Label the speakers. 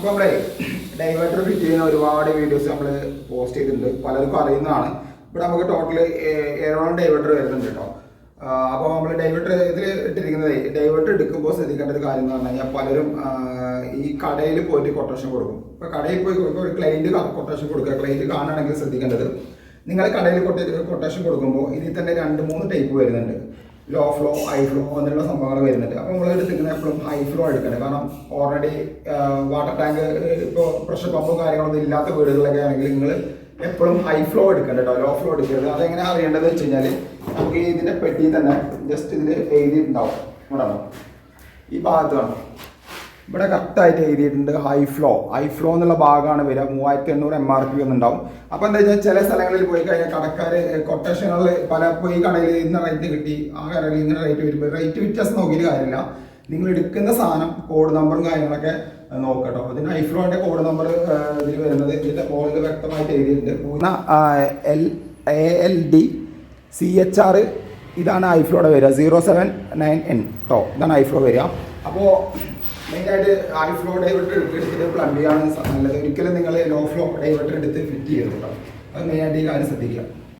Speaker 1: അപ്പോൾ നമ്മളെ diverter fit ചെയ്യുന്ന ഒരുപാട് വീഡിയോസ് നമ്മൾ പോസ്റ്റ് ചെയ്തിട്ടുണ്ട്. പലർക്കും അറിയുന്നതാണ്. ഇവിടെ നമുക്ക് ടോട്ടൽ ഏഴോളം ഡൈവേർട്ടർ വരുന്നുണ്ട് കേട്ടോ. അപ്പോൾ നമ്മൾ ഡൈവേർട്ടർ ഇതിൽ ഇട്ടിരിക്കുന്നത് ഡൈവേർട്ടർ എടുക്കുമ്പോൾ ശ്രദ്ധിക്കേണ്ട ഒരു കാര്യം എന്ന് പറഞ്ഞു കഴിഞ്ഞാൽ പലരും ഈ കടയിൽ പോയിട്ട് കൊട്ടേഷൻ കൊടുക്കും. ഇപ്പോൾ കടയിൽ പോയി കൊടുക്കുമ്പോൾ ഒരു ക്ലൈന്റ് കൊട്ടേഷൻ കൊടുക്കുക. ക്ലൈന്റ് കാണുകയാണെങ്കിൽ ശ്രദ്ധിക്കേണ്ടത് നിങ്ങൾ കടയിൽ കൊട്ടേഷൻ കൊടുക്കുമ്പോൾ ഇതിൽ തന്നെ രണ്ട് മൂന്ന് ടൈപ്പ് വരുന്നുണ്ട്. ലോ ഫ്ലോ ഹൈ ഫ്ലോ അങ്ങനെയുള്ള സംഭവങ്ങൾ വരുന്നുണ്ട്. അപ്പോൾ നമ്മൾ എടുത്തിരിക്കുന്നത് എപ്പോഴും ഹൈ ഫ്ലോ എടുക്കണം കാരണം ഓൾറെഡി വാട്ടർ ടാങ്ക് ഇപ്പോൾ പ്രഷർ പമ്പും കാര്യങ്ങളൊന്നും ഇല്ലാത്ത വീടുകളിലൊക്കെ ആണെങ്കിൽ നിങ്ങൾ എപ്പോഴും ഹൈ ഫ്ലോ എടുക്കണം കേട്ടോ. ലോ ഫ്ലോ എടുക്കരുത്. അതെങ്ങനെ അറിയേണ്ടത് വെച്ച് കഴിഞ്ഞാൽ നമുക്ക് ഇതിന്റെ പെട്ടി തന്നെ ജസ്റ്റ് ഇതിൽ എഴുതിയിട്ടുണ്ടാവും. ഇവിടെ? ഈ ഭാഗത്ത് കാണും ഇവിടെ കറക്റ്റായിട്ട് എഴുതിയിട്ടുണ്ട് ഹൈ ഫ്ലോ ഹൈ ഫ്ലോ എന്നുള്ള ഭാഗമാണ് വരിക. മൂവായിരത്തി എണ്ണൂറ് എം ആർ പി എന്നുണ്ടാവും. അപ്പോൾ എന്താ വെച്ചാൽ ചില സ്ഥലങ്ങളിൽ പോയി കഴിഞ്ഞാൽ കടക്കാർ കൊട്ടേഷനുകളിൽ പല പോയി കടയിൽ ഇന്ന റേറ്റ് കിട്ടി ആ കടയിൽ ഇങ്ങനെ റേറ്റ് വരുമ്പോൾ റേറ്റ് വ്യത്യാസം നോക്കിയിട്ട് കാര്യമില്ല. നിങ്ങൾ എടുക്കുന്ന സാധനം കോഡ് നമ്പറും കാര്യങ്ങളൊക്കെ നോക്കട്ടോ. അതിന് ഫ്ലോന്റെ കോഡ് നമ്പർ ഇതിൽ വരുന്നത് ഇതിന്റെ കോഡ് വ്യക്തമായിട്ട് എഴുതിയിട്ടുണ്ട്. L A L D C H R ഇതാണ് ഐഫ്ലോയുടെ വരിക. സീറോ സെവൻ നയൻ എൻ കേട്ടോ ഇതാണ് ഐഫ്ലോ വരിക. അപ്പോൾ മെയിനായിട്ട് ഹൈ ഫ്ലോ ഡൈവേർട്ടർ എടുത്തിട്ട് പ്ലംബ് നല്ലത്. ഒരിക്കലും നിങ്ങൾ ലോ ഫ്ലോ ഡൈവേർട്ടർ എടുത്ത് ഫിറ്റ് കേട്ടോ. അത് മെയിനായിട്ട് ഈ കാര്യം ശ്രദ്ധിക്കുക.